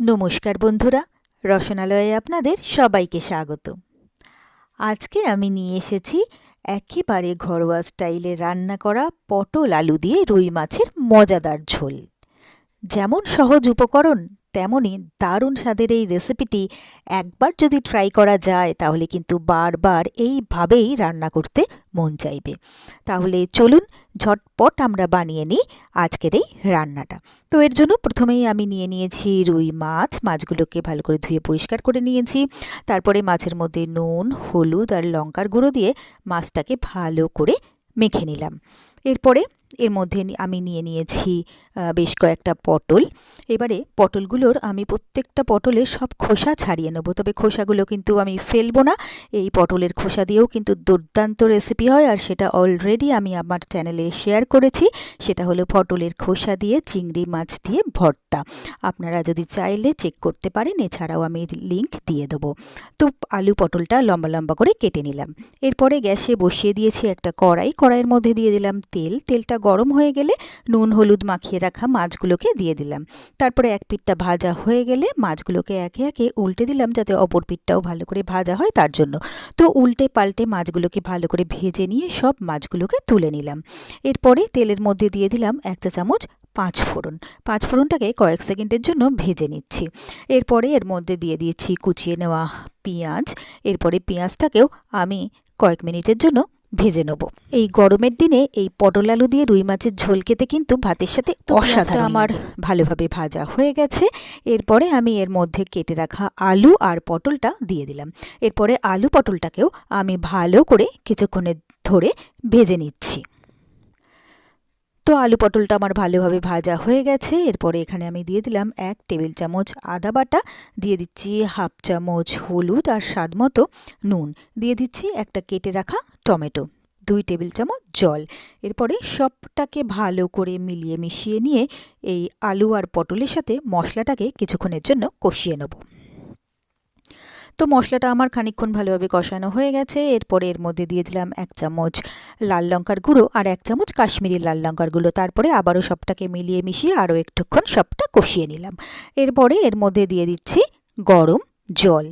নমস্কার বন্ধুরা, রসনালয়ে আপনাদের সবাইকে স্বাগত। আজকে আমি নিয়ে এসেছি একেবারে ঘরোয়া স্টাইলে রান্না করা পটল আলু দিয়ে রুই মাছের মজাদার ঝোল। যেমন সহজ উপকরণ তেমনই দারুণ স্বাদের এই রেসিপিটি একবার যদি ট্রাই করা যায়, তাহলে কিন্তু বারবার এইভাবেই রান্না করতে মন চাইবে। তাহলে চলুন ঝটপট আমরা বানিয়ে নিই আজকের এই রান্নাটা। তো এর জন্য প্রথমেই আমি নিয়ে নিয়েছি রুই মাছ। মাছগুলোকে ভালো করে ধুয়ে পরিষ্কার করে নিয়েছি। তারপরে মাছের মধ্যে নুন, হলুদ আর লঙ্কার গুঁড়ো দিয়ে মাছটাকে ভালো করে মেখে নিলাম। এরপরে এর মধ্যে আমি নিয়ে নিয়েছি বেশ কয়েকটা পটল। এবারে পটলগুলোর আমি প্রত্যেকটা পটলে সব খোসা ছাড়িয়ে নেব। তবে খোসাগুলো কিন্তু আমি ফেলব না। এই পটলের খোসা দিয়েও কিন্তু দুর্দান্ত রেসিপি হয় আর সেটা অলরেডি আমি আমার চ্যানেলে শেয়ার করেছি। সেটা হলো পটলের খোসা দিয়ে চিংড়ি মাছ দিয়ে ভর্তা। আপনারা যদি চাইলে চেক করতে পারেন, এছাড়াও আমি লিংক দিয়ে দেবো। তো আলু পটলটা লম্বা লম্বা করে কেটে নিলাম। এরপরে গ্যাসে বসিয়ে দিয়েছি একটা কড়াই। কড়াইয়ের মধ্যে দিয়ে দিলাম তেল, তেলটা গরম হয়ে গেলে নুন, হলুদ মাখিয়ে রাখা মাছগুলোকে দিয়ে দিলাম। তারপরে এক পিঠটা ভাজা হয়ে গেলে মাছগুলোকে একে একে উল্টে দিলাম যাতে অপর পিঠটাও ভালো করে ভাজা হয় তার জন্য। তো উল্টে পাল্টে মাছগুলোকে ভালো করে ভেজে নিয়ে সব মাছগুলোকে তুলে নিলাম। এরপরে তেলের মধ্যে দিয়ে দিলাম এক চা চামচ পাঁচ ফোড়ন। পাঁচ ফোড়নটাকে কয়েক সেকেন্ডের জন্য ভেজে নিচ্ছি। এরপরে এর মধ্যে দিয়ে দিয়েছি কুচিয়ে নেওয়া পেঁয়াজ। এরপরে পেঁয়াজটাকেও আমি কয়েক মিনিটের জন্য ভেজে নেব। এই গরমের দিনে এই পটল আলু দিয়ে রুই মাছের ঝোল খেতে কিন্তু ভাতের সাথে অসাধারণ আমার ভালোভাবে ভাজা হয়ে গেছে। এরপরে আমি এর মধ্যে কেটে রাখা আলু আর পটলটা দিয়ে দিলাম। এরপরে আলু পটলটাকেও আমি ভালো করে কিছুক্ষণের ধরে ভেজে নিচ্ছি। আলু পটলটা আমার ভালোভাবে ভাজা হয়ে গেছে। এরপরে এখানে আমি দিয়ে দিলাম এক টেবিল চামচ আদা বাটা। দিয়ে দিচ্ছি হাফ চামচ হলুদ আর স্বাদ মতো নুন। দিয়ে দিচ্ছি একটা কেটে রাখা টমেটো, দুই টেবিল চামচ জল। এরপরে সবটাকে ভালো করে মিলিয়ে মিশিয়ে নিয়ে এই আলু আর পটলের সাথে মশলাটাকে কিছুক্ষণের জন্য কষিয়ে নেব। তো মশলাটা আমার খানিক্ষণ ভালোভাবে কষানো হয়ে গেছে। এরপরে এর মধ্যে দিয়ে দিলাম এক চামচ লাল লঙ্কার গুঁড়ো আর এক চামচ কাশ্মীরি লাল লঙ্কার গুঁড়ো। তারপরে আবারও সবটাকে মিলিয়ে মিশিয়ে আরও একটুক্ষণ সবটা কষিয়ে নিলাম। এরপরে এর মধ্যে দিয়ে দিচ্ছি গরম জল।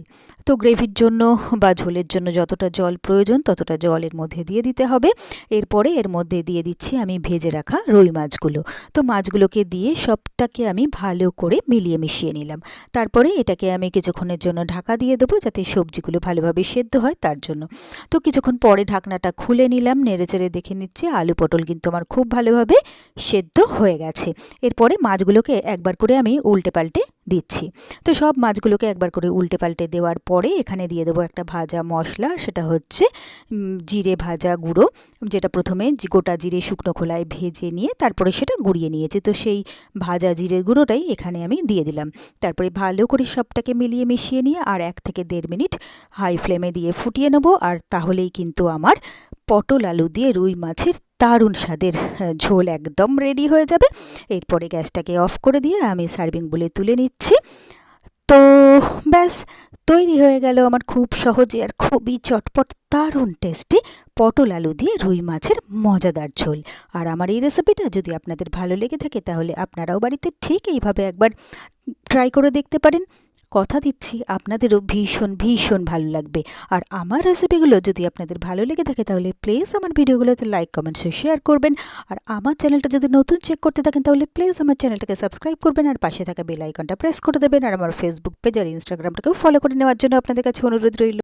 তো গ্রেভির জন্য বা ঝোলের জন্য যতটা জল প্রয়োজন ততটা জলের মধ্যে দিয়ে দিতে হবে। এরপরে এর মধ্যে দিয়ে দিচ্ছি আমি ভেজে রাখা রুই মাছগুলো। তো মাছগুলোকে দিয়ে সবটাকে আমি ভালো করে মিলিয়ে মিশিয়ে নিলাম। তারপরে এটাকে আমি কিছুক্ষণের জন্য ঢাকা দিয়ে দেবো যাতে সবজিগুলো ভালোভাবে সেদ্ধ হয় তার জন্য। তো কিছুক্ষণ পরে ঢাকনাটা খুলে নিলাম নেড়েচেড়ে দেখে নিচ্ছি আলু পটল কিন্তু আমার খুব ভালোভাবে সেদ্ধ হয়ে গেছে। এরপরে মাছগুলোকে একবার করে আমি উল্টে পাল্টে দিচ্ছি। তো সব মাছগুলোকে একবার করে উল্টে পাল্টে দেওয়ার পরে এখানে দিয়ে দেবো একটা ভাজা মশলা, সেটা হচ্ছে জিরে ভাজা গুঁড়ো, যেটা প্রথমে গোটা জিরে শুকনো খোলায় ভেজে নিয়ে তারপরে সেটা গুঁড়িয়ে নিয়েছি। তো সেই ভাজা জিরের গুঁড়োটাই এখানে আমি দিয়ে দিলাম। তারপরে ভালো করে সবটাকে মিলিয়ে মিশিয়ে নিয়ে আর এক থেকে দেড় মিনিট হাই ফ্লেমে দিয়ে ফুটিয়ে নেব। আর তাহলেই কিন্তু আমার পটল আলু দিয়ে রুই মাছের দারুণ স্বাদের ঝোল একদম রেডি হয়ে যাবে। এরপরে গ্যাসটাকে অফ করে দিয়ে আমি সার্ভিং বলে তুলে নিচ্ছি। তো ব্যাস, তৈরি হয়ে গেল আমার খুব সহজে আর খুবই চটপট দারুণ টেস্টি পটল আলু দিয়ে রুই মাছের মজাদার ঝোল। আর আমার এই রেসিপিটা যদি আপনাদের ভালো লেগে থাকে, তাহলে আপনারাও বাড়িতে ঠিক এইভাবে একবার ট্রাই করে দেখতে পারেন। কথা দিচ্ছি, আপনাদেরও ভীষণ ভীষণ ভালো লাগবে। আর আমার রেসিপিগুলো যদি আপনাদের ভালো লেগে থাকে তাহলে প্লিজ আমার ভিডিওগুলোতে লাইক কমেন্টস শেয়ার করবেন। আর আমার চ্যানেলটা যদি নতুন চেক করতে থাকেন তাহলে প্লিজ আমার চ্যানেলটাকে সাবস্ক্রাইব করবেন আর পাশে থাকা বেল আইকনটা প্রেস করে দেবেন। আর আমার ফেসবুক পেজ আর ইনস্টাগ্রামটাকেও ফলো করে নেওয়ার জন্য আপনাদের কাছে অনুরোধ রইল।